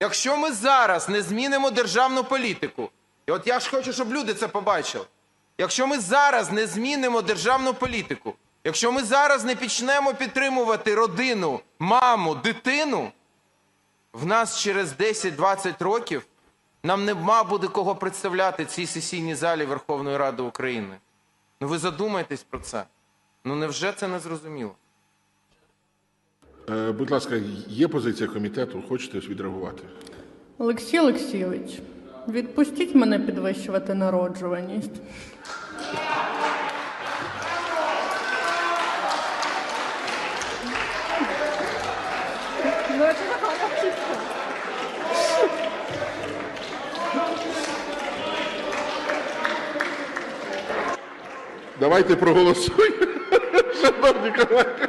Якщо ми зараз не змінимо державну політику, і от я ж хочу, щоб люди це побачили. Якщо ми зараз не змінимо державну політику, якщо ми зараз не почнемо підтримувати родину, маму, дитину, в нас через 10-20 років нам нема буде кого представляти цій сесійній залі Верховної Ради України. Ну ви задумайтесь про це. Ну невже це не зрозуміло? Е, Будь ласка, є позиція комітету, хочете відреагувати? Олексій Олексійович, відпустіть мене підвищувати народжуваність. Давайте проголосуємо, шановні колеги.